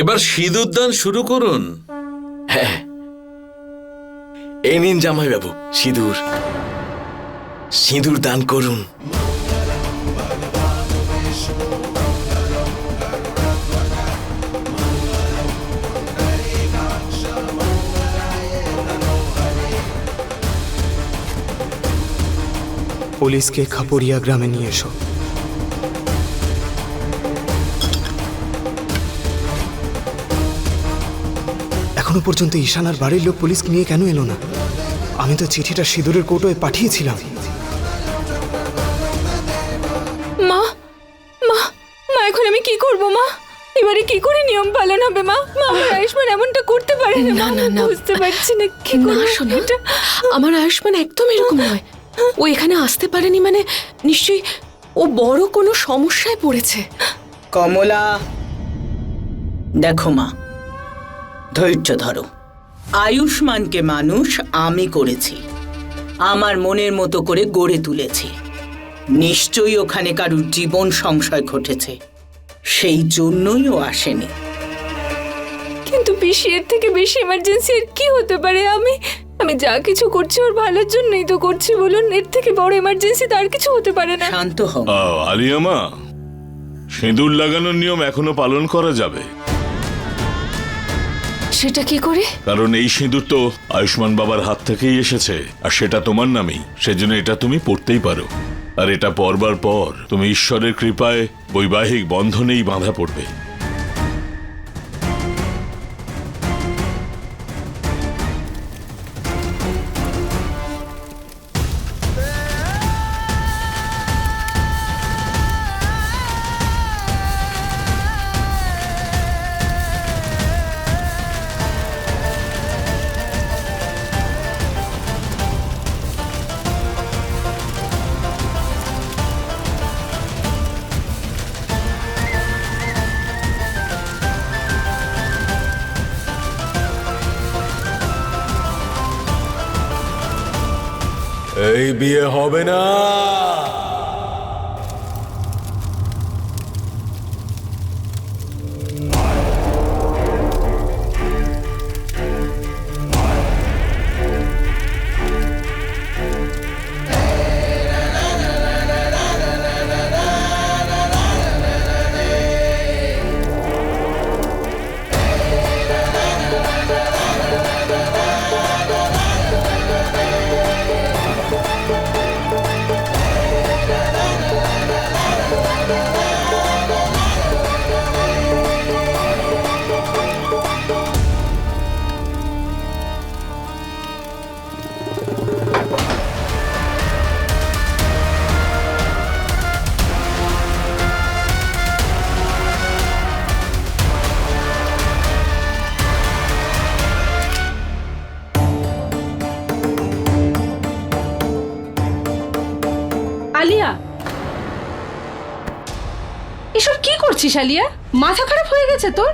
এবার সিঁদুর দান শুরু করুন। হ্যাঁ। এই নিন জামাই বাবু সিঁদুর। সিঁদুর দান করুন। পুলিশকে খাপড়িয়া গ্রামে নিয়ে এসো। এখনও পর্যন্ত ঈশানার বাড়ির লোক পুলিশকে নিয়ে কেন এলো না? আমি তো চিঠিটা সিঁদুরের কৌটোয় পাঠিয়েছিলাম। মা মা মা এখন আমি কি করব মা? এবারে কি করে নিয়ম পালন হবে মা? মা আমার আয়ুষ্মান এমনটা করতে পারে না না, না, না। বুঝতে পারছি না কি করব শোনো এটা। আমার আয়ুষ্মান একদম এরকম নয়। ও এখানে আসতে পারেনি মানে নিশ্চয়ই ও বড় কোনো সমস্যায় পড়েছে। কমলা। দেখো মা ধৈর্য ধরো। আয়ুষ্মানকে মানুষ আমি করেছি। আমার মনের মতো করে গড়ে তুলেছি। নিশ্চয়ই ওখানে কারুর জীবন সংশয় ঘটেছে। সেই জন্যই ও আসেনি। কিন্তু পিসি এর থেকে বেশি এমার্জেন্সি এর কি হতে পারে? আমি আমি যা কিছু করছি ওর ভালোর জন্যই তো করছি বলুন। এর থেকে বড় এমার্জেন্সি তার কিছু হতে পারে না। শান্ত হও। আলিয়ামা সিঁদুর লাগানোর নিয়ম এখনও পালন করা যাবে। সেটা কি করে? কারণ এই সিঁদুর তো আয়ুষ্মান বাবার হাত থেকেই এসেছে, আর সেটা তোমার নামেই, সেজন্য এটা তুমি পড়তেই পারো। আর এটা পরবার পর তুমি ঈশ্বরের কৃপায় বৈবাহিক বন্ধনেই বাঁধা পড়বে। বিয়ে হবে না। আলিয়া? এসব কি করছিস আলিয়া? মাথা খারাপ হয়ে গেছে তোর?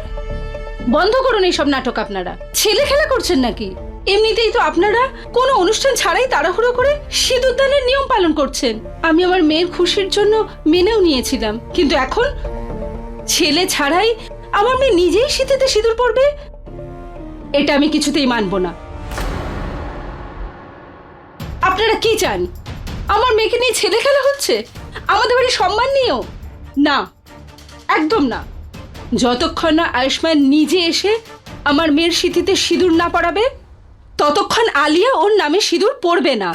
বন্ধ করুন এইসব নাটক আপনারা। ছেলে খেলা করছেন নাকি? এমনিতেই তো আপনারা কোনো অনুষ্ঠান ছাড়াই তাড়াহুড়ো করে সিঁদুরদানের নিয়ম পালন করছেন। আমি আমার মেয়ের খুশির জন্য মেনেও নিয়েছিলাম। কিন্তু এখন ছেলে ছাড়াই আমার মেয়ে নিজেই শীতেতে সিঁদুর পরবে? এটা আমি কিছুতেই মানব না। আপনারা কি চান? আমার মেয়েকে নিয়ে ছেলে খেলা হচ্ছে? আমাদের বাড়ির সম্মান নিয়েও? না, একদম না। যতক্ষণ না আয়ুষ্মান নিজে এসে আমার মেয়ের স্মৃতিতে সিঁদুর না পড়াবে, ততক্ষণ আলিয়া ওর নামে সিঁদুর পড়বে না।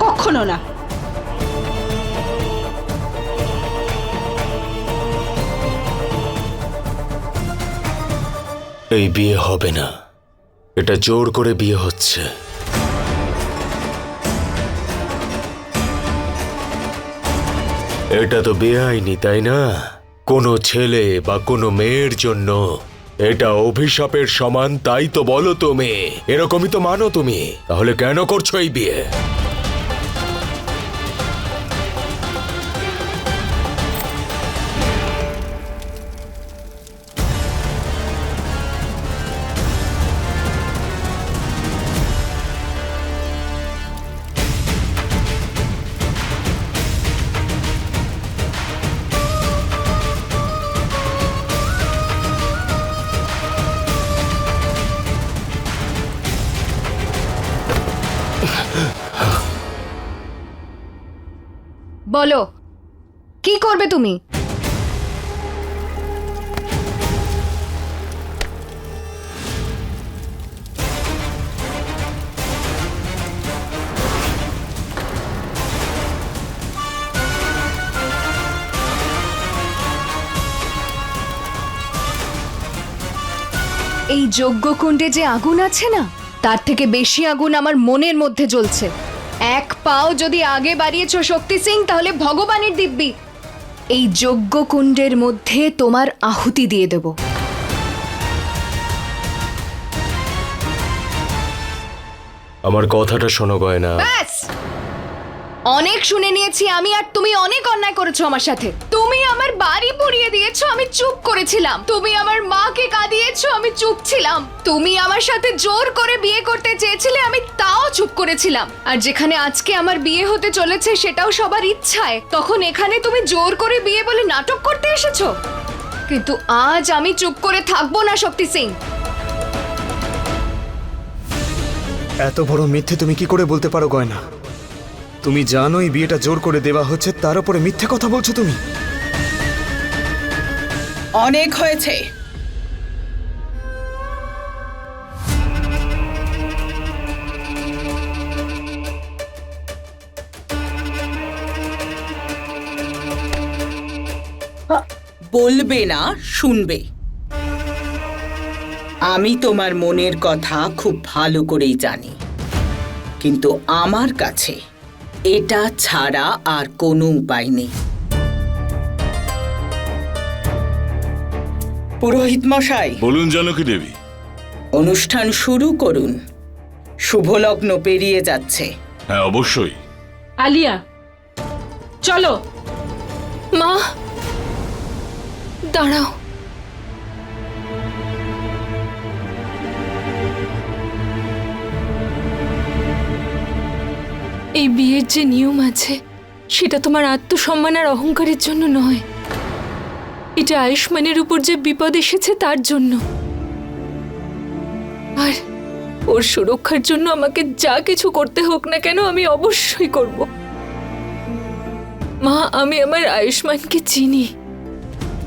কখনো না। এই বিয়ে হবে না। এটা জোর করে বিয়ে হচ্ছে। এটা তো বেআইনি, তাই না? কোনো ছেলে বা কোনো মেয়ের জন্য এটা অভিশাপের সমান, তাই তো বলো তুমি। এরকমই তো মানো তুমি। তাহলে কেন করছ এই বিয়ে? বলো। কি করবে তুমি? এই যজ্ঞকুণ্ডে যে আগুন আছে না, তার থেকে বেশি আগুন আমার মনের মধ্যে জ্বলছে। এক পাও যদি আগে বাড়িয়েছ শক্তি সিং তাহলে ভগবানের দিব্যি। এই যজ্ঞ কুণ্ডের মধ্যে তোমার আহুতি দিয়ে দেব। আমার কথাটা শোনো গয়না। ব্যাস! অনেক শুনে নিয়েছি আমি আর তুমি অনেক অন্যায় করেছ আমার সাথে। তুমি আমার বাড়ি পুড়িয়ে দিয়েছ, আমি চুপ করেছিলাম। তুমি আমার মাকে কাঁদিয়েছো, আমি চুপ ছিলাম। তুমি আমার সাথে জোর করে বিয়ে করতে চেয়েছিলে, আমি তাও চুপ করেছিলাম। আর যেখানে আজকে আমার বিয়ে হতে চলেছে, সেটাও সবার ইচ্ছায়। তখন এখানে তুমি জোর করে বিয়ে বলে নাটক করতে এসেছ। কিন্তু আজ আমি চুপ করে থাকব না, শক্তি সিং। এত বড় মিথ্যে তুমি কি করে বলতে পারো, গয়না? তুমি জানো এই বিয়েটা জোর করে দেওয়া হচ্ছে, তার উপরে মিথ্যে কথা বলছো তুমি। অনেক হয়েছে। বলবে না, শুনবে। আমি তোমার মনের কথা খুব ভালো করেই জানি। কিন্তু আমার কাছে এটা ছাড়া আর কোনো উপায় নেই। পুরোহিত মশাই। বলুন জানকী দেবী। অনুষ্ঠান শুরু করুন। শুভলগ্ন পেরিয়ে যাচ্ছে। হ্যাঁ অবশ্যই। আলিয়া চলো। মা দাঁড়াও। এই বিয়ের যে নিয়ম আছে, সেটা তোমার আত্মসম্মান আর অহংকারের জন্য নয়। এটা আয়ুষ্মানের উপর যে বিপদ এসেছে, তার জন্য। আর ওর সুরক্ষার জন্য আমাকে যা কিছু করতে হোক না কেন, আমি অবশ্যই করব। মা, আমি আমার আয়ুষ্মানকে চিনি।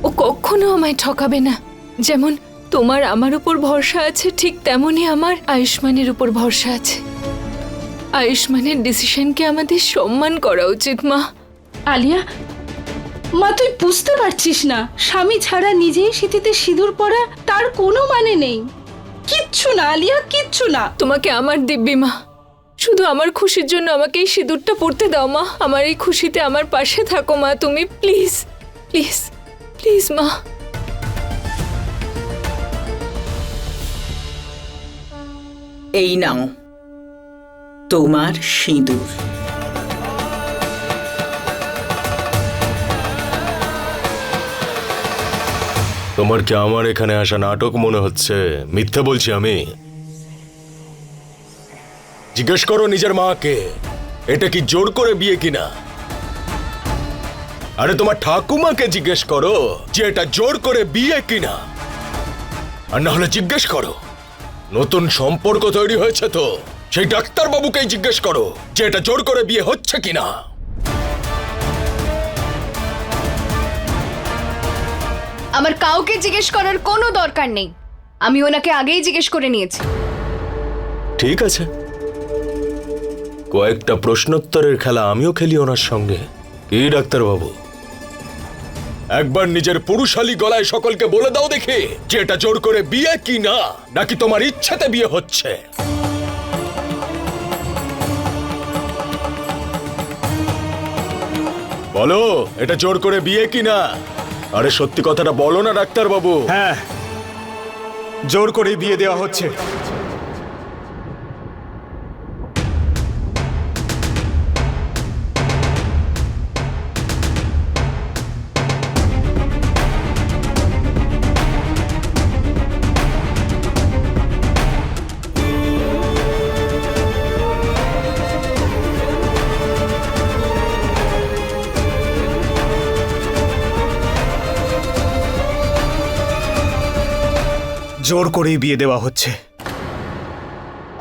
ও কখনো আমায় ঠকাবে না। যেমন তোমার আমার উপর ভরসা আছে, ঠিক তেমনই আমার আয়ুষ্মানের উপর ভরসা আছে। আয়ুষ্মানের ডিসিশনকে আমাদের সম্মান করা উচিত মা। আলিয়া মা তুই বুঝতে পারছিস না। স্বামী ছাড়া নিজেই স্মৃতিতে সিঁদুর পরা তার কোনো মানে নেই। কিচ্ছু না আলিয়া কিচ্ছু না। তোমাকে আমার দিব্যি মা। শুধু আমার খুশির জন্য আমাকে এই সিঁদুরটা পড়তে দাও মা। আমার এই খুশিতে আমার পাশে থাকো মা তুমি প্লিজ প্লিজ প্লিজ মা। এই নাও। তোমার সিঁদুর। তোমার কি আমার এখানে আসা নাটক মনে হচ্ছে? মিথ্যে বলছি আমি। জিজ্ঞেস করো নিজের মাকে, এটা কি জোর করে বিয়ে কিনা? আরে তোমার ঠাকুমাকে জিজ্ঞেস করো যে এটা জোর করে বিয়ে কিনা। আর না হলে জিজ্ঞেস করো। নতুন সম্পর্ক তৈরি হয়েছে তো। সেই ডাক্তার বাবুকেই জিজ্ঞেস করো যে এটা জোর করে বিয়ে হচ্ছে কিনা। আমার কাউকে জিজ্ঞেস করার কোনো দরকার নেই। আমি ওনাকে আগেই জিজ্ঞেস করে নিয়েছি। ঠিক আছে। কয়েকটা প্রশ্নোত্তরের খেলা আমিও খেলি ওনার সঙ্গে। কি ডাক্তারবাবু? একবার নিজের পুরুষালী গলায় সকলকে বলে দাও দেখি যে এটা জোর করে বিয়ে কি না নাকি তোমার ইচ্ছাতে বিয়ে হচ্ছে। বলো, এটা জোর করে বিয়ে কিনা? আরে সত্যি কথাটা বলো না, ডাক্তারবাবু। হ্যাঁ জোর করে বিয়ে দেওয়া হচ্ছে। জোর করেই বিয়ে দেওয়া হচ্ছে।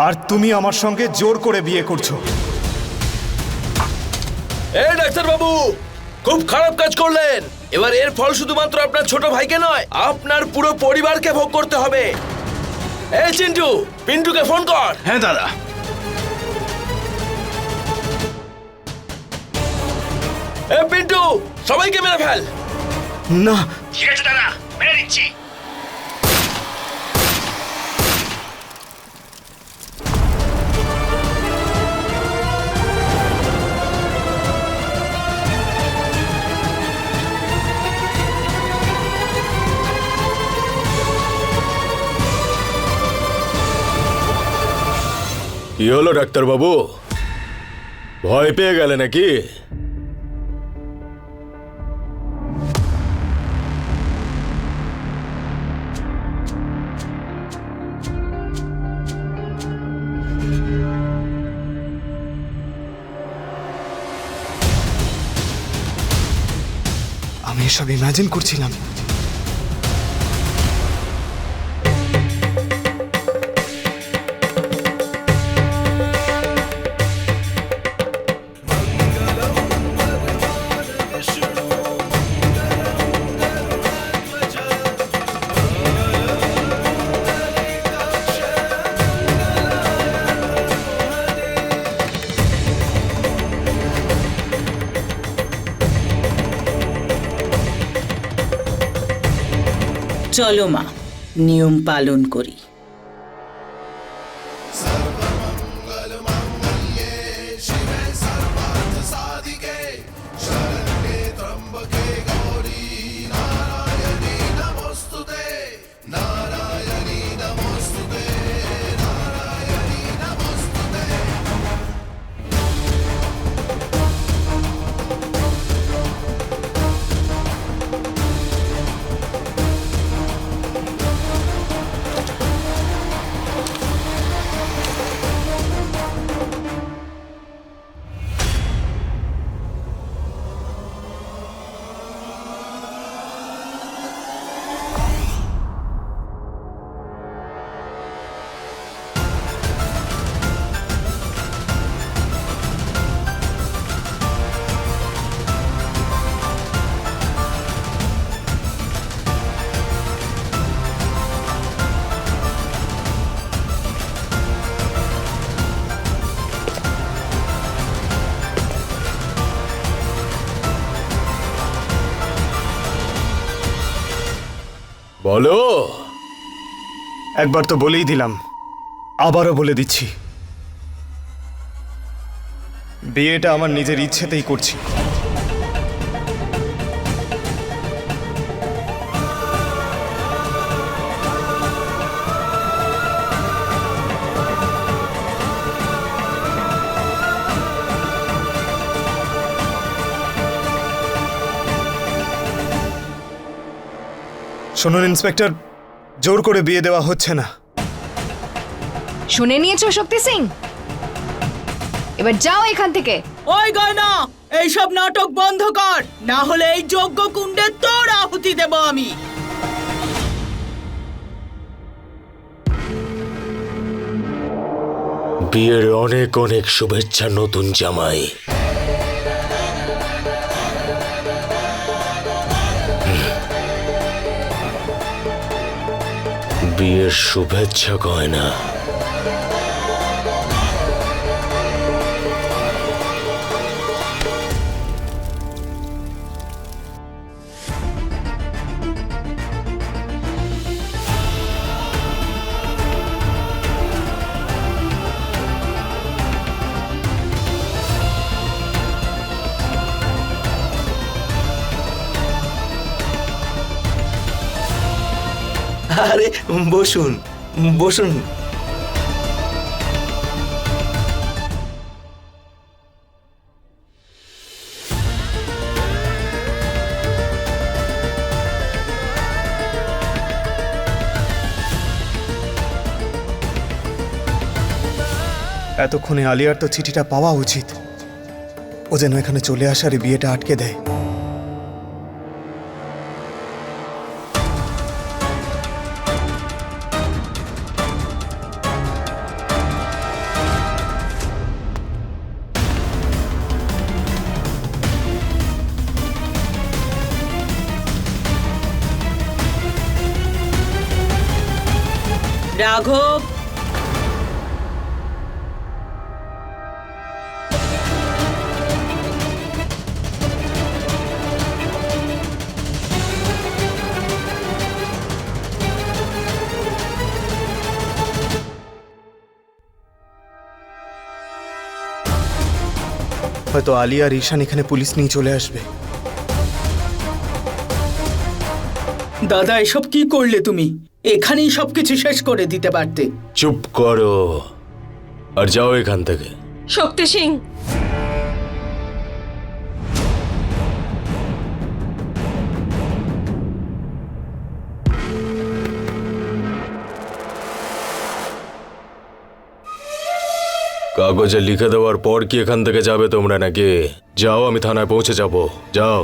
আর তুমি আমার সঙ্গে জোর করে বিয়ে করছ। এই ডাক্তার বাবু খুব খারাপ কাজ করলেন। এবার এর ফল শুধুমাত্র আপনার ছোট ভাইকে নয় আপনার পুরো পরিবারকে ভোগ করতে হবে। এই চিন্টু পিন্টুকে ফোন কর। হ্যাঁ দাদা। এ পিন্টু সবাইকে মেরে ফেল। না। কি হলো ডাক্তার বাবু ভয় পেয়ে গেলে নাকি? আমি এসব ইমাজিন করছিলাম। চলো মা নিয়ম পালন করি। বলো। একবার তো বলেই দিলাম। আবারও বলে দিচ্ছি। বিয়েটা আমার নিজের ইচ্ছেতেই করছি। শুনুন ইন্সপেক্টর জোর করে বিয়ে দেওয়া হচ্ছে না। শুনে নিয়েছো শক্তি সিং? এবার যাও এখান থেকে। ওই গয়না এইসব নাটক বন্ধ কর না হলে এই যজ্ঞ কুণ্ডে তোর আহুতি দেব আমি। বিয়ের অনেক অনেক শুভেচ্ছা নতুন জামাই। বিয়ের শুভেচ্ছা গয়না। আরে, বসুন বসুন। এতক্ষণে আলিয়ার তো চিঠিটা পাওয়া উচিত। ও যেন এখানে চলে আসার বিয়েটা আটকে দেয়। রাঘব। হয়তো আলিয়া আর ঈশান এখানে পুলিশ নিয়ে চলে আসবে। দাদা এসব কি করলে তুমি? এখানেই সবকিছু শেষ করে দিতে পারতে। চুপ করো। আর যাও এখান থেকে। শক্তি সিং কাগজে লিখে দেওয়ার পর কি এখান থেকে যাবে তোমরা নাকি? যাও আমি থানায় পৌঁছে যাব। যাও।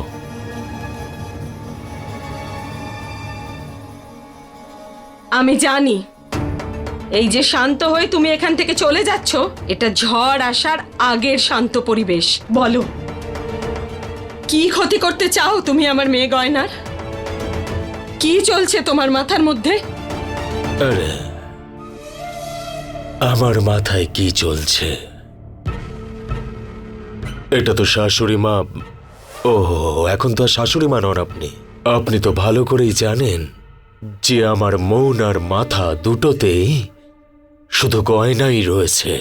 আমি জানি। এই যে শান্ত হয়ে তুমি এখান থেকে চলে যাচ্ছ, এটা ঝড় আসার আগের শান্ত পরিবেশ। বলো, কি ক্ষতি করতে চাও তুমি আমার মেয়ে গয়নার? কি চলছে তোমার মাথার মধ্যে? আমার মাথায় কি চলছে? এটা তো শাশুড়ি মা ও এখন তো আর শাশুড়ি মা নন আপনি। আপনি তো ভালো করেই জানেন। যে আমার মন আর মাথা দুটোতেই শুধু গয়নাই রয়েছে।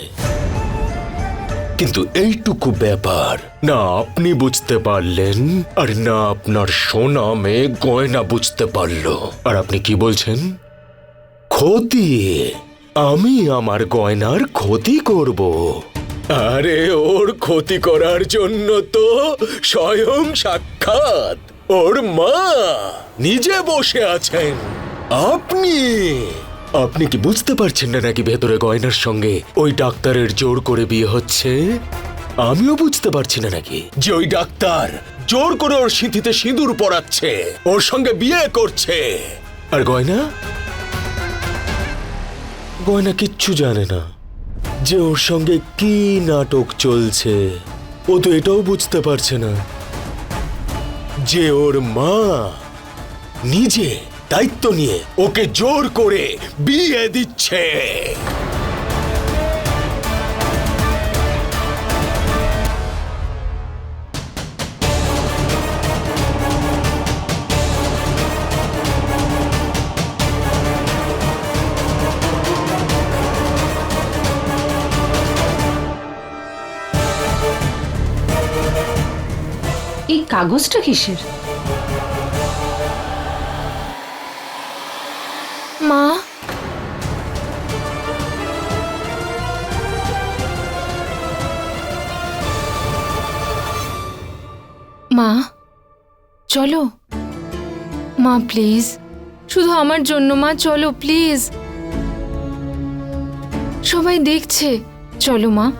কিন্তু এইটুকু ব্যাপার না আপনি বুঝতে পারলেন আর না আপনার সোনা মেয়ে গয়না বুঝতে পারল। আর আপনি কি বলছেন? ক্ষতি? আমি আমার গয়নার ক্ষতি করব। আরে ওর ক্ষতি করার জন্য তো স্বয়ং সাক্ষাৎ। ওর মা নিজে বসে আছেন। আপনি? আপনি কি বুঝতে পারছেন না নাকি ভেতরে গয়নার সঙ্গে ওই ডাক্তারের জোর করে বিয়ে হচ্ছে? আমিও বুঝতে পারছি না নাকি যে ওই ডাক্তার জোর করে ওর সিঁথিতে সিঁদুর পরাচ্ছে, ওর সঙ্গে বিয়ে করছে। আর গয়না? গয়না কিচ্ছু জানে না যে ওর সঙ্গে কি নাটক চলছে। ও তো এটাও বুঝতে পারছে না। যে ওর মা নিজে দায়িত্ব নিয়ে ওকে জোর করে বিয়ে দিচ্ছে। এই কাগজটা কিসের? মা? মা, চলো। মা, প্লিজ। শুধু আমার জন্য, মা, চলো, প্লিজ। সবাই দেখছে। চলো, মা।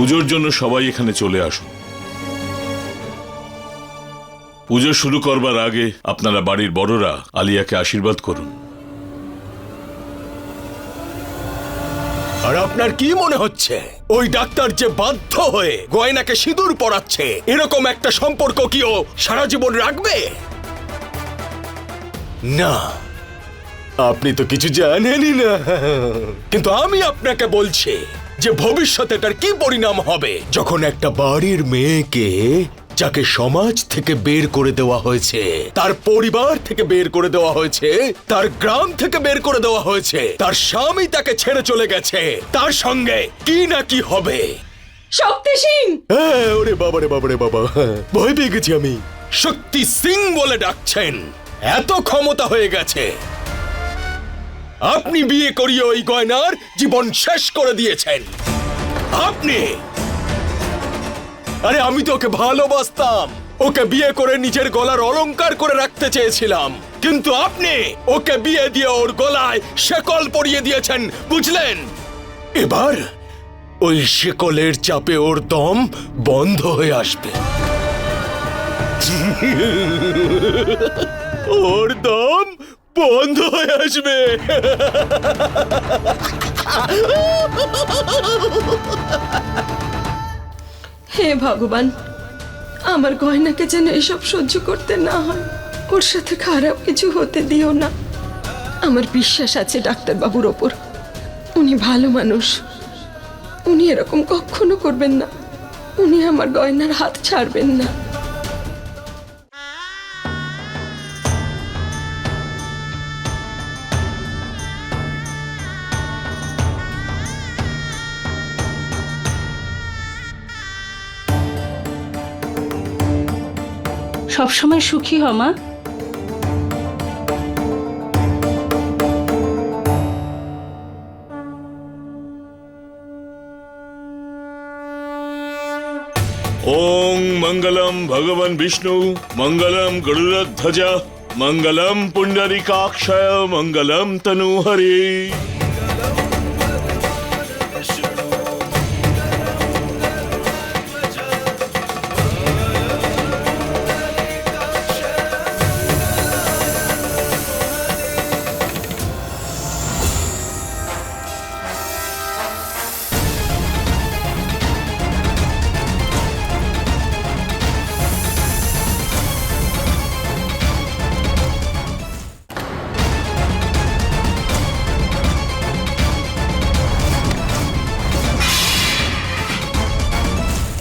পুজোর জন্য সবাই এখানে চলে আসুন। পুজো শুরু করবার আগে আপনারা বাড়ির বড়রা আলিয়াকে আশীর্বাদ করুন। আর আপনার কি মনে হচ্ছে? ওই ডাক্তার যে বাধ্য হয়ে গয়নাকে সিঁদুর পরাচ্ছে, এরকম একটা সম্পর্ক কি ও সারা জীবন রাখবে? না, আপনি তো কিছু জানেনই না। কিন্তু আমি আপনাকে বলছি যে ভবিষ্যতে এটার কি পরিণাম হবে? যখন একটা বাড়ির মেয়েকে যাকে সমাজ থেকে বের করে দেওয়া হয়েছে তার পরিবার থেকে বের করে দেওয়া হয়েছে তার গ্রাম থেকে বের করে দেওয়া হয়েছে তার স্বামী তাকে ছেড়ে চলে গেছে তার সঙ্গে কি না কি হবে? শক্তি সিং! হ্যাঁ, ওরে বাবা রে বাবা রে বাবা হ্যাঁ, ভয় পেয়ে গেছি আমি। শক্তি সিং বলে ডাকছেন। এত ক্ষমতা হয়ে গেছে। আপনি বিয়ে করিয়ে ওই গয়নার জীবন শেষ করে দিয়েছেন। আপনি! আরে আমি তো ওকে ভালোবাসতাম। ওকে বিয়ে করে নিজের গলার অলংকার করে রাখতে চেয়েছিলাম। কিন্তু আপনি ওকে বিয়ে দিয়ে ওর গলায় শেকল পরিয়ে দিয়েছেন বুঝলেন? এবার ওই শেকলের চাপে ওর দম বন্ধ হয়ে আসবে। ওর দম বন্ধ হয়ে আসবে। হে ভগবান, আমার গয়নাকে যেন এসব সহ্য করতে না হয়, ওর সাথে খারাপ কিছু হতে দিও না। আমার বিশ্বাস আছে ডাক্তারবাবুর ওপর। উনি ভালো মানুষ। উনি এরকম কখনো করবেন না। উনি আমার গয়নার হাত ছাড়বেন না। সবসময় সুখী হ মা। ওং মঙ্গলম ভগবান বিষ্ণু মঙ্গলম গরুড়ধ্বজ মঙ্গলম পুণ্ডরিকাক্ষয় মঙ্গলম তনুহরি।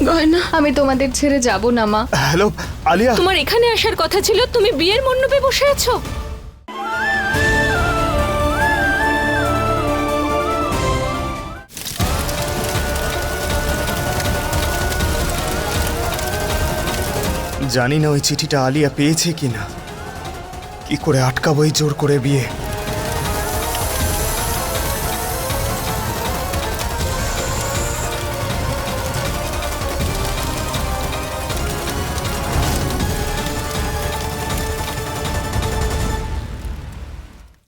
গয়না। আমি তোমাদের ছেড়ে যাব না মা। হ্যালো আলিয়া। তোমার এখানে আসার কথা ছিল তুমি বিয়ের মণ্ডপে বসে আছো? জানি না ওই চিঠিটা আলিয়া পেয়েছে কিনা। কি করে আটকাবো এই জোর করে বিয়ে?